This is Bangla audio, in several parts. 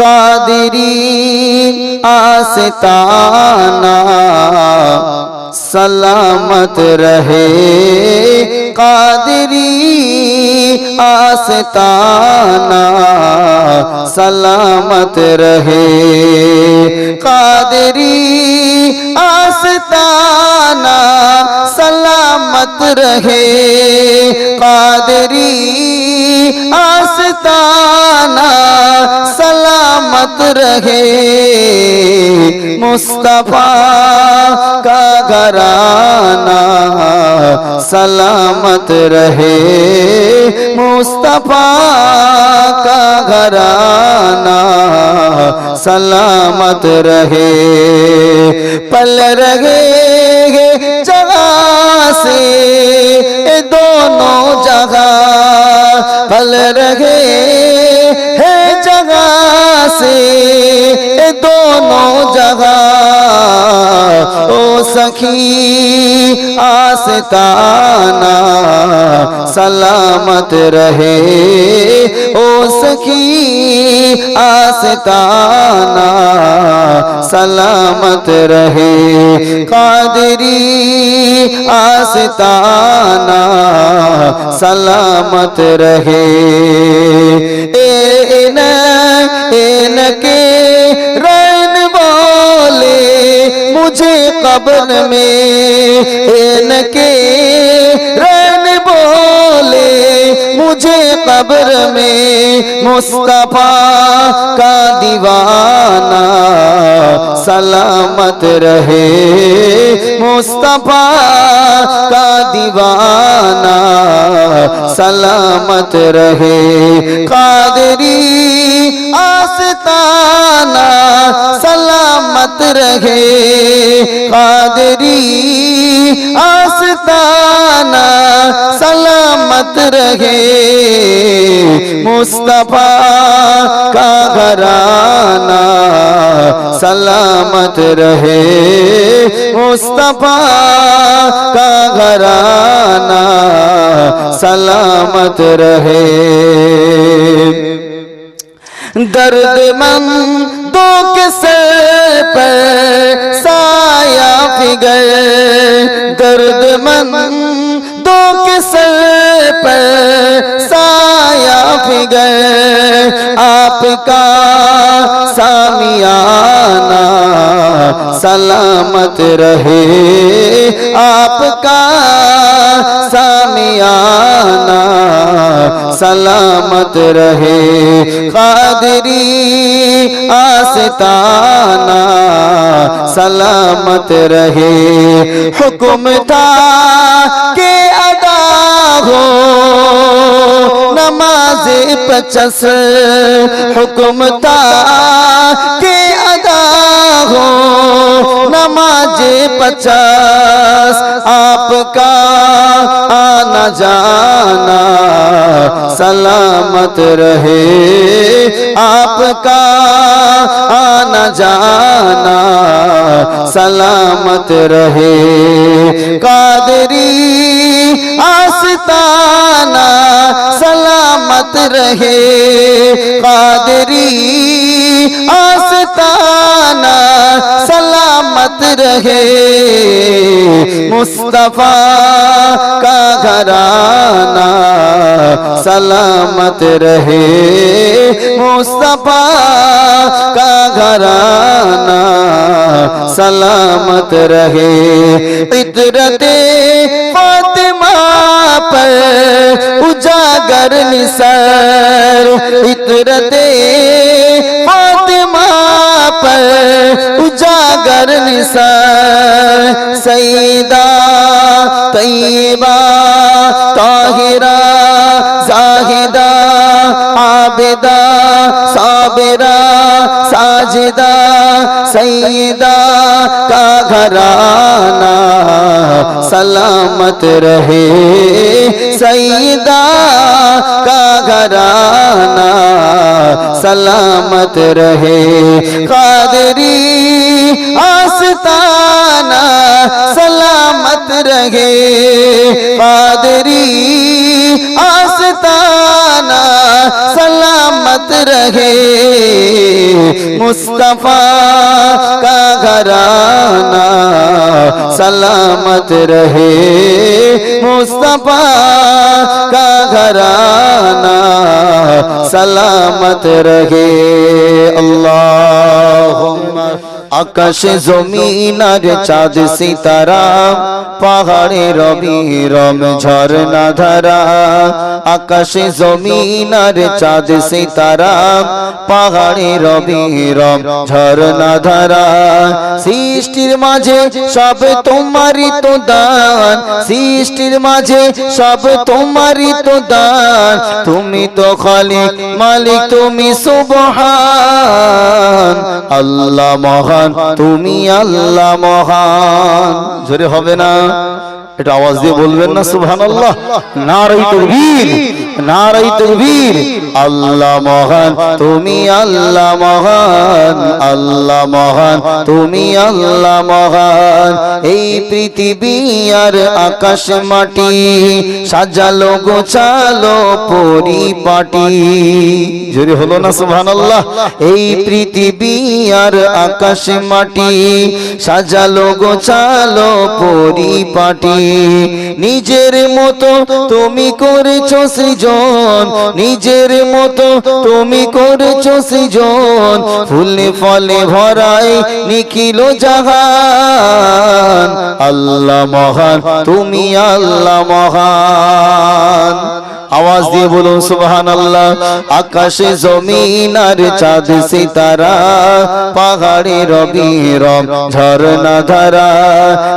কাদেরি আস্তানা सलामत रहे कादरी आस्ताना सलामत रहे कादरी आस्ताना सलामत रहे कादरी आस्ताना سلامت رہے۔ مصطفیٰ کا گھرانہ سلامت رہے۔ مصطفیٰ کا گرانہ سلامت رہے۔ پل رہے جگہ سے دونوں جگہ۔ پل رہے जगह से ये दोनों जगह ओ सखी مستانہ سلامت رہے، او سکی آستانہ سلامت رہے۔ قادری آستانہ سلامت رہے۔ اے اے اے کے رہے قبر में ان کے مجھے قبر میں مصطفیٰ کا دیوانہ سلامت رہے۔ مصطفیٰ کا دیوانہ سلامت رہے۔ قادری آستانہ سلامت رہے۔ قادری آستانہ سلامت سلامت رہے۔ مصطفیٰ کا گھرانہ سلامت رہے۔ مصطفیٰ کا گھرانہ سلامت رہے۔ درد من کے سر پر سایہ پگل درد مند بتوں کے سر پر سایہ فگر، آپ کا سامیانہ سلامت رہے۔ آپ کا سامیانہ سلامت رہے۔ قادری آستانہ سلامت رہے۔ حکم تھا کہ ہو۔ نماز پچس حکم تا کے ادا ہو۔ نماز پچس آپ کا آنا جانا سلامت رہے۔ آپ کا آنا جانا سلامت رہے۔ کا مولانا سلامت رہے قادری آستانہ सलामत रहे मुस्तफा का घराना सलामत रहे मुस्तफा का घराना सलामत रहे इतरते फातिमा पर उजागर निसर इतरते फातिमा पर در نثار سیدہ طیبہ طاہرہ زاہدہ عابدہ صابرہ ساجدہ سیدہ کا گھرانہ سلامت رہے سیدہ کا گھرانہ सलामत रहे कादरी आस्ताना सलामत रहे कादरी आस्ताना सलामत रहे मुस्तफा का घराना सलामत रहे मुस्तफा का घराना सलामत रहे अल्लाहुम्मा আকাশে জমিন আর চাঁদ সিতারা, পাহাড়ে রবি রম ঝরনা ধারা। আকাশে জমিন আর চাঁদ সিতারা, পাহাড়ে রবি রম ঝরনা ধারা। সৃষ্টির মাঝে সব তোমারই তো দান, সৃষ্টির মাঝে সব তোমারই তো দান। তুমি তো খালিক মালিক, তুমি সুবহান, আল্লাহ মহান। তুমি আল্লাহ মহান। জোরে হবে না। এটা আওয়াজ দিয়ে বলবেন না সুবহানাল্লাহ। নারাই তাকবীর নারাই তাকবীর। আল্লাহ মহান তুমি আল্লাহ মহান। আল্লাহ মহান তুমি আল্লাহ মহান। এই পৃথিবী আর আকাশ মাটি সাজালো গোছালো পরিপাটি। জোরে হলো না সুবহানাল্লাহ? এই পৃথিবী আর আকাশ মাটি সাজালো গোছালো পরিপাটি। নিজের মতো তুমি করেছ সৃজন, নিজের মতো তুমি করেছ সৃজন, ফুলে ফলে ভরাই নিখিল জাহান। আল্লাহ মহান, তুমি আল্লাহ মহান। আওয়াজ দিয়ে বলুন সুবহান আল্লাহ আকাশে জমিন আর চাঁদ সিতারা পাহাড়ে রবি রম ঝরনা ধারা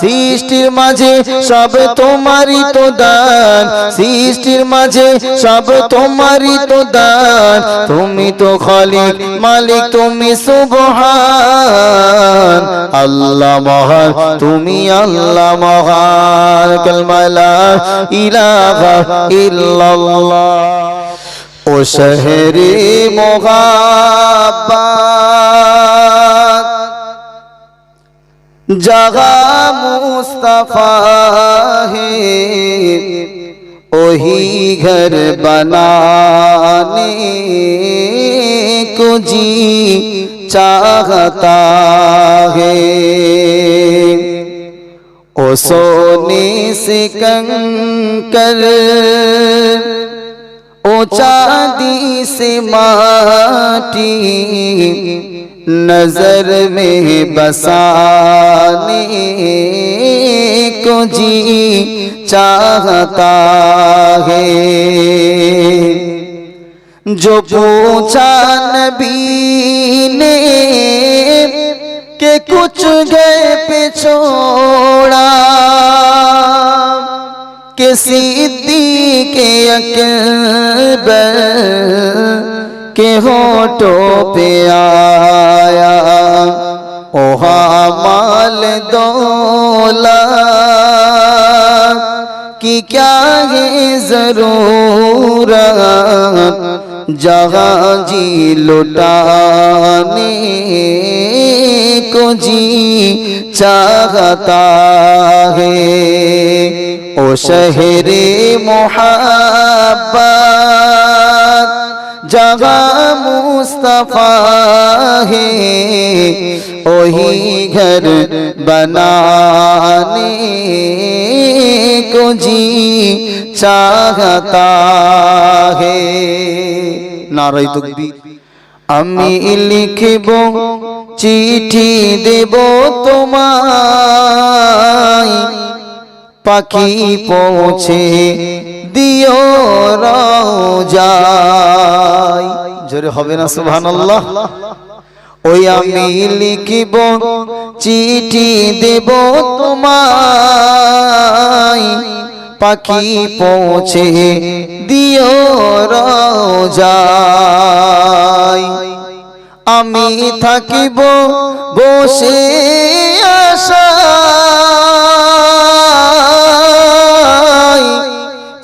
সৃষ্টির মাঝে সব তোমারই তো দান সৃষ্টির মাঝে সব তোমারই তো দান। তুমি তো খালিক মালিক তুমি সুবহান। আল্লাহ মহান তুমি আল্লাহ মহান। কালমা লা ইলাহা ইল্লাল্লাহ। ও শহরে মোহাব্বত जगा मुस्तफा है वही घर बनाने को जी चाहता है او سونے سے کنکر، او چاندی سے ماتی نظر میں بسانے کو جی چاہتا ہے۔ جو پوچھا نبی نے کچھ گئے پچھوڑا کسی دی کے اکبر کے ہونٹوں پہ آیا۔ اوہا مال دولا کی کیا ہے ضرورت؟ जहाँ जी लुटाने को जी चाहता है ओ शहरे मोहब्बत जगह मुस्तफा है वही घर बनाने को जी चाहता है नाराय तकबीर আমি লিখব চিঠি দেব তোমায় পাখি পৌঁছে দিও রাই জোরে হবে না সুবহানাল্লাহ। ওই আমি লিখিব, চিঠি দেব তোমায়। পাখি পৌঁছে দিও রাই আমি থাকিব বসে আশায়।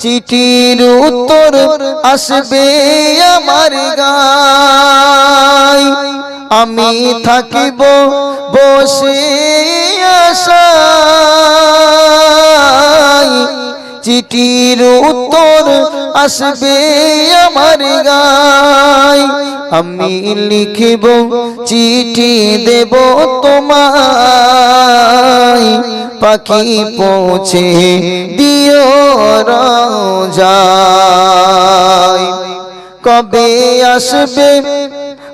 চিঠির উত্তর আসবে আমার গায়। আমি থাকিব বসে আশায়। চিঠির উত্তর আসবে আমার গায়। আমি লিখিব চিঠি দেব তোমায়। পাখি পৌঁছে দিও রাজায় কবে আসবে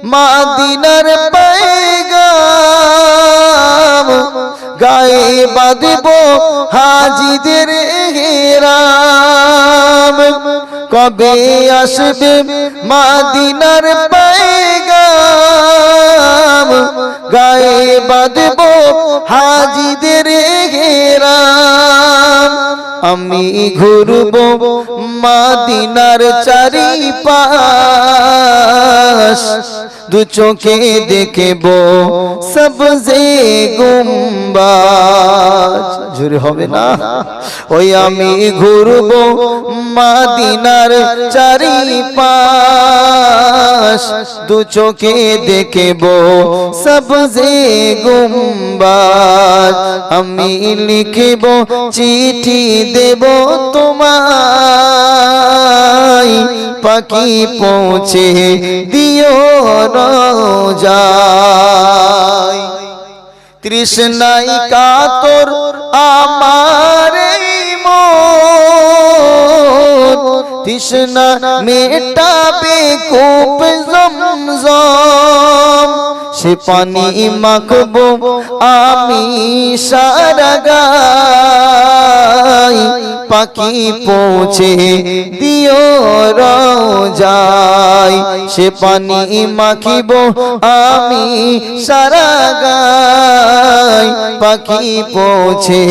মাদিনার পায়গাম? গায়ে বাঁধব হাজিদের হেরাম। কবে আসবে মাদিনার পায়গাম? গায়ে বাঁধব হাজিদের ঘেরাম আমি ঘুরব মাদিনার চারি পাশ দু চোখে দেখব সবজে গুম্বাজ। জোরে হবে না? ওই আমি ঘুরব মাদিনার চারি পাশ দু চোখে দেখব সবজে গুম্বাজ। আমি লিখব চিঠি দেব তোমায়। পাখি পৌঁছে দিও রাজায় তৃষ্ণাই কাতর আমার তৃষ্ণা মেটাবে কূপ জমজম। সে পানি মাখবো আমি সারা পাখি পৌঁছে দিও রাজাই সে পানি মাখিব, আমি সারা গাই পাখি পৌঁছে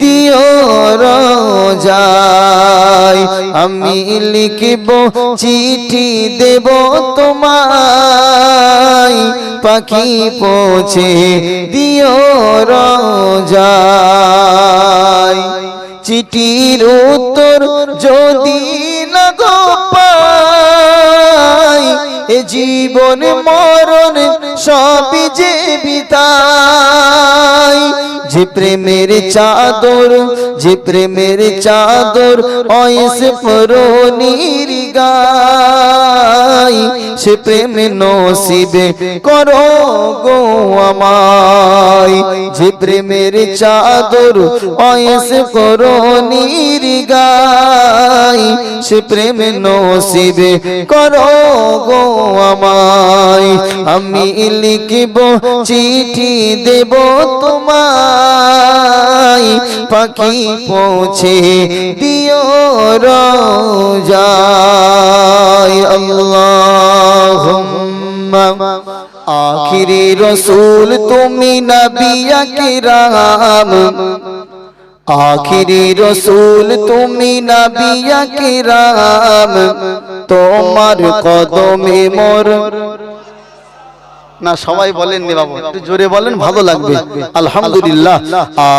দিও রাজাই আমি লিখিব, চিঠি দেব তোমায়। পাখি পৌঁছে দিও রাজাই চিঠির উত্তর যদি না পাই এ জীবন মরণ সবই যে যে প্রেমের চাদর যে প্রেমের চাদর, অয়েস পরনির গাই। সে প্রেম নসিবে করো গো আমায়। যে প্রেমের চাদর, অয়েস পরনির গাই। সে প্রেম নসিবে করো গো আমায়। আমি লিখিব চিঠি দেব তোমায়। পাখি পৌঁছে দিও রাজায়। আল্লাহুম্মা, আখিরি রসুল তুমি নবিয়া কিরাম আখিরি রসুল তুমি নবিয়া কিরাম তোমার কদমে মোর না সবাই বলেন নি বাবু। একটু জোরে বলেন ভালো লাগবে। আলহামদুলিল্লাহ।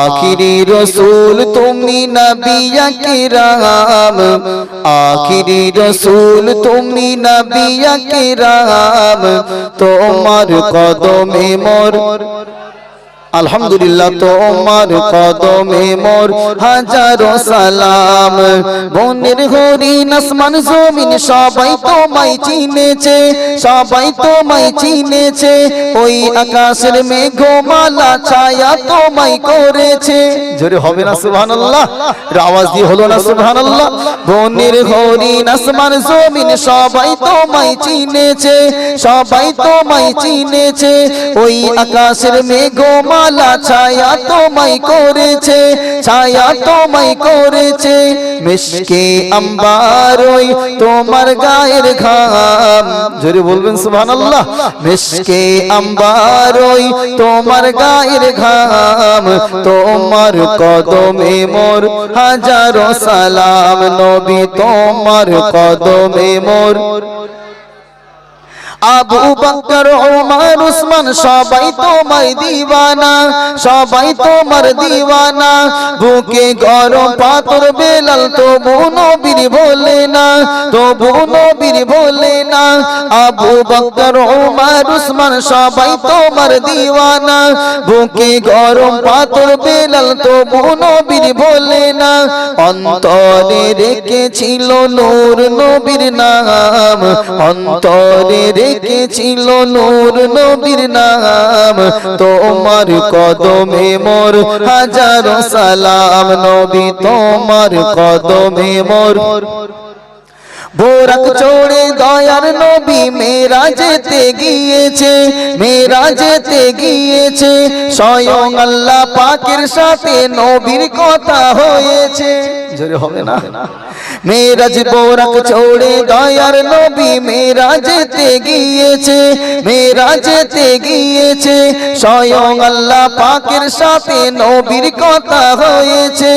আখিরি রসুল তুমি নবিয়া কিরাম আখিরি রসুল তুমি তোমার কদমে মোর আলহামদুলিল্লাহ তোমার কদমে মোর হাজারো সালাম। বনের হরিণ আসমান, জমিন, সবাই তোমায় চিনেছে, সবাই তোমায় চিনেছে। ওই আকাশের মেঘমালা ছায়া তোমায় করেছে। জোরে হবে না সুবহানাল্লাহ? আওয়াজ দিয়ে হলো না সুবহানাল্লাহ? বনের হরিণ আসমান, জমিন, সবাই তোমায় চিনেছে, সবাই তোমায় চিনেছে। ওই আকাশের মেঘমালা মালা ছায়া তোমায় করেছে, ছায়া তোমায় করেছে। মিশকে আম্বার ওই তোমার গায়ের ঘাম। জোরে বলবেন সুবহানাল্লাহ। মিশকে আম্বার ওই তোমার গায়ের ঘাম। তোমার কদমে মোর হাজারো সালাম। নবী তোমার কদমে মোর আবু বকর ওমর উসমান সবাই তোমার দিওয়ানা, সবাই তোমার দিওয়ানা। বুকে গরম পাথর বেলাল তবু নবীর বলে না, তবু নবীর বলে না। আবু বকর ওমর উসমান সবাই তোমার দিওয়ানা। বুকে গরম পাথর বেলাল তবু নবীর বলে না। অন্তরে রেখেছিল নূর নবীর নাম, অন্তরে রেখেছিল নূর নবীর নাম। তোমার কদমে মোর হাজারো সালাম। নবী, তোমার কদমে মোর। বোরাক চোড়ে দয়ার নবী মেরা যেতে গিয়েছে মেরা যেতে গিয়েছে, স্বয়ং আল্লাহ পাকের সাথে নবীর কথা হয়েছে। জোরে হবে না? মেরাজ বোরাক চড়ে দয়ার নবী মেরা যেতে গিয়েছে মেরা যেতে গিয়েছে, স্বয়ং আল্লাহ পাকের সাথে নবীর কথা হয়েছে।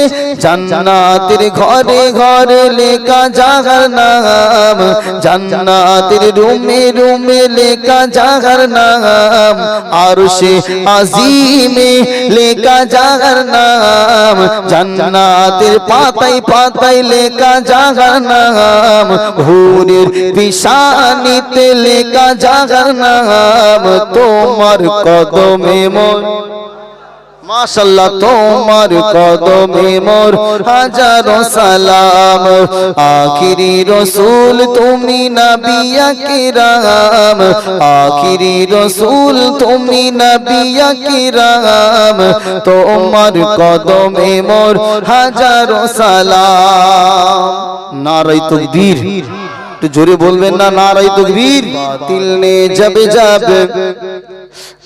জান্নাতের ঘরে ঘরে লেখা জাগার নাম, জান্নাতের রুমে রুমে লেখা জাগার নাম আর সে আজিমে লেখা জাগার নাম জান্নাতের পাতাই পাতাই লেখা জাগার নাম হুরের পিসানিতে লেখা জাগার নাম তোমার কদমে মোর মাশাল্লাহ তোমার কদমে মোর হাজারো সালাম। আখিরি রসুল তুমি নবিয়া কিরাম আখিরি রসুল তুমি নবিয়া কিরাম তোমার কদমে মোর হাজারো সালাম। নারাই তকবীর। একটু জোরে বলবেন না নারাই তকবীর? দিল নে জব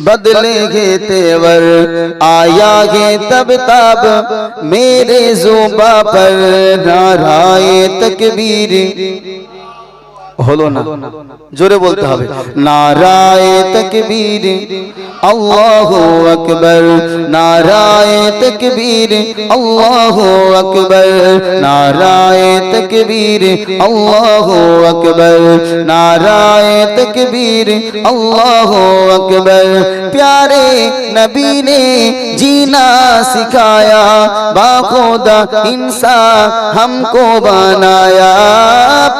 بدلے گے تیور، آیا گے تب تاب میرے زوبا پر نعرائے تکبیر۔ হলো نا জোরে بولتا হবে نعرائے تکبیر، اللہ اکبر، نعرہ تکبیر، اللہ اکبر، نعرہ تکبیر، اللہ اکبر، نعرہ تکبیر، اللہ اکبر۔ پیارے نبی نے جینا سکھایا باخودا انسان ہم کو بنایا۔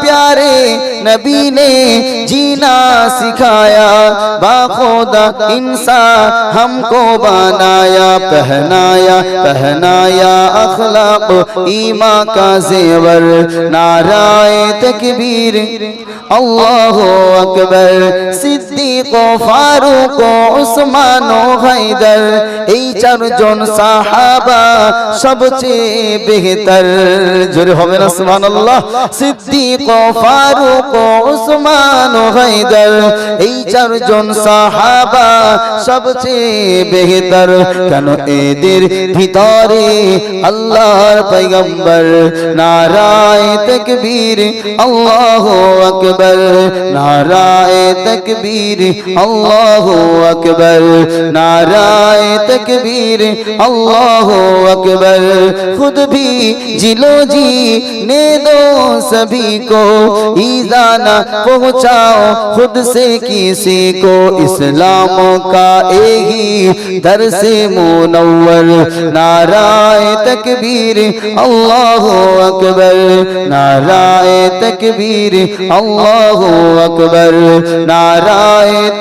پیارے نبی نے جینا سکھایا باخودا انسان ہم کو بنایا پہنایا پہنایا اخلاق ایما کا زیور نعرائے تکبیر اللہ اکبر صدیق و فاروق و عثمان و حیدر এই চারজন সাহাবা সবচেয়ে বেহতর জোরে হবে না সুবহানাল্লাহ সিদ্দিক ও ফারুক ও উসমান ও হায়দার এই চারজন সাহাবা সবচেয়ে বেহতর কেন এদের ভিতরে আল্লাহর পয়গম্বর নারায় তাকবীর আল্লাহু আকবার নারায় তাকবীর আল্লাহু আকবার নারায় তকবীর আল্লাহ আকবার खुद भी जिलो जी ने दो सभी को ईजाना पहुंचाओ खुद से किसी को اسلام کا ایہی درس منور نعرہ تکبیر اللہ اکبر نعرہ تکبیر اللہ اکبر نعرہ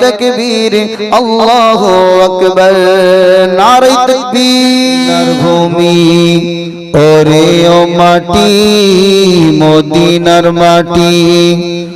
تکبیر اللہ اکبر نعرہ تکبیر بھومی ওরে ও মাটি মদিনার মাটি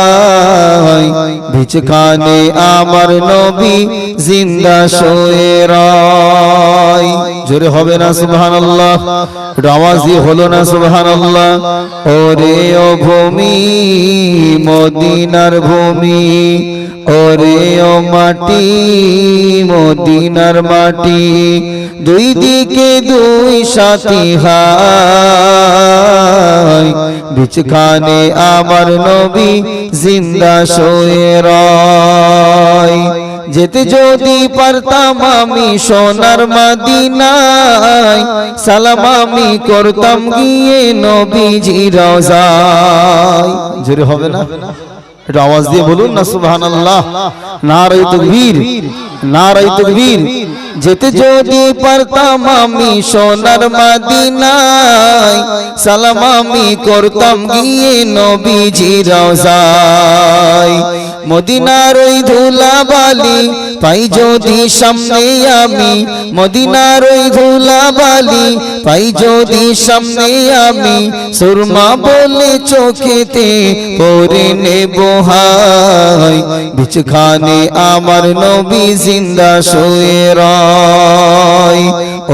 বিচখানে আমার নবী জিন্দা শোয়ে রায়। জোরে হবে না, সুবহানাল্লাহ। আওয়াজ হলো না, সুবহানাল্লাহ। ওরে ও ভূমি, মদিনার ভূমি। ওরে ও মাটি, মদিনার মাটি। দুই দিকে দুই সাথী হাই বিচখানে আমার নবী জিন্দা শোয়ে রয়। যেতে যদি পারতাম আমি সোনার মাদিনায়, সালাম আমি করতাম গিয়ে নবীজি রওজায় জোরে হবে না? একটু আওয়াজ দিয়ে বলুন না, সুবহানাল্লাহ। নারাই তাকবীর নারাই তাকবীর। যেতে যদি পারতাম আমি সোনার মাদিনায় সালাম আমি করতাম গিয়ে নবীজি রওজায়। মদিনার ওই ধুলাবালি পাই যদি সামনে আমি মদিনার ওই ধুলাবালি পাই যদি সামনে আমি সুরমা বলে চোখেতে পরে নেব হাই বিচখানে আমার নবী জিন্দা শুয়ে রয়।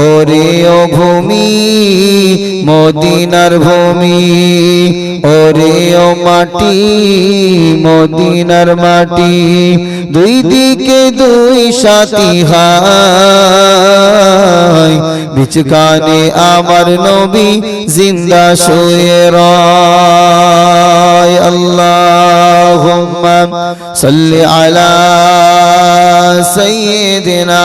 ওরে ও ভূমি মদিনার ভূমি, ওরে ও মাটি, মদিনার মাটি, দুই দিকে দুই সাথী হাই বিচকানে আমার নবী জিন্দা শুয়ে রয়। আল্লাহুম্মা সাল্লি আলা সাইয়্যিদিনা।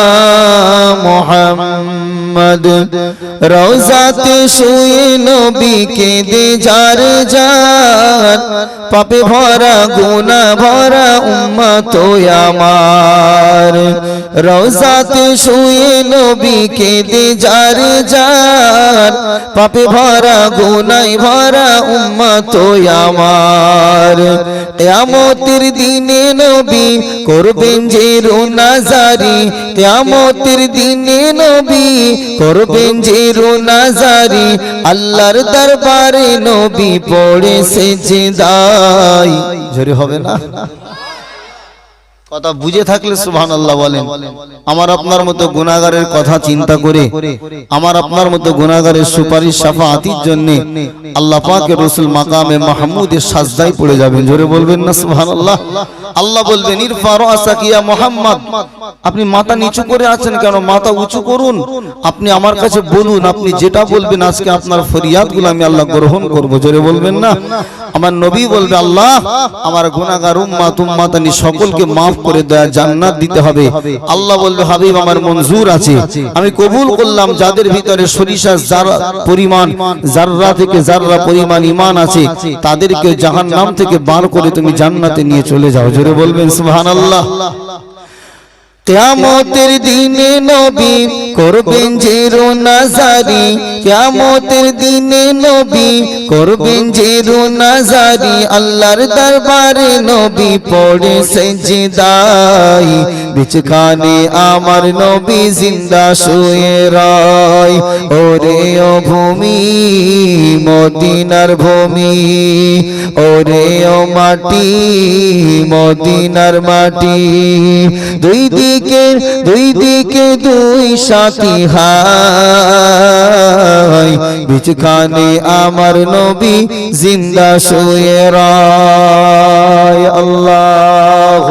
মোহাম্মদ। রোজাত শুয়ে নবীকে দে যার যান পাপে ভরা গুনা ভরা উম্মত আমার। রোজাত শুয়ে নবীকে দে যার যান পাপে ভরা গুনাই ভরা উম্মত আমার। কিয়ামতের দিনে নবী করবেন যে রুনাজারি কিয়ামতের দিনে নবী করবেন যে রোনাজারি আল্লাহর দরবারে নবী পড়ে সেজদাই জোরে হবে না? কথা বুঝে থাকলে সুবহান আল্লাহ বলেন। আমার আপনার মতো গুনাহগারের কথা চিন্তা করে, আমার আপনার মতো গুনাহগারের সুপারিশ শাফাআতির জন্য আল্লাহ পাকের রাসূল মাকামে মাহমুদের সাজদায় পড়ে যাবেন। জোরে বলবেন না সুবহানাল্লাহ? আল্লাহ আল্লাহ বলবেন, ইরফা রাসাকা ইয়া মুহাম্মদ। আপনি মাথা নিচু করে আছেন কেন? মাথা উঁচু করুন। আপনি আমার কাছে বলুন, আপনি যেটা বলবেন আজকে আপনার ফরিয়াদগুলো আমি আল্লাহ গ্রহণ করব। জোরে বলবেন না? আমার নবী বলবে, আল্লাহ, আমার গুনাহগার উম্মাত উম্মাতানি সকলকে maaf করে দেয়া জান্নাত দিতে হবে। আল্লাহ বলবে, হাবিব, আমার মঞ্জুর আছে। আমি কবুল করলাম যাদের ভিতরে সরিষা যারা পরিমাণ, জাররা থেকে জাররা পরিমাণ ইমান আছে, তাদেরকে জাহান্নাম থেকে বার করে তুমি জান্নাতে নিয়ে চলে যাও। জোরে বলবেন, সুবহানাল্লাহ। কিয়ামতের দিনে নবী করবেন যে রোনাজারি কিয়ামতের দিনে নবী করবেন যে রোনাজারি আল্লাহর দরবারে নবী পড়ে সেজদাই। বিচখানে আমার নবী জিন্দা শুয়ে রয়। ওরে ও ভূমি, মদিনার ভূমি। ওরে ও মাটি, মদিনার মাটি। দুই দিকে দুই দিকে দুই সাথী হাই বিচখানে আমার নবী জিন্দা শুয়ে রায়। আল্লাহ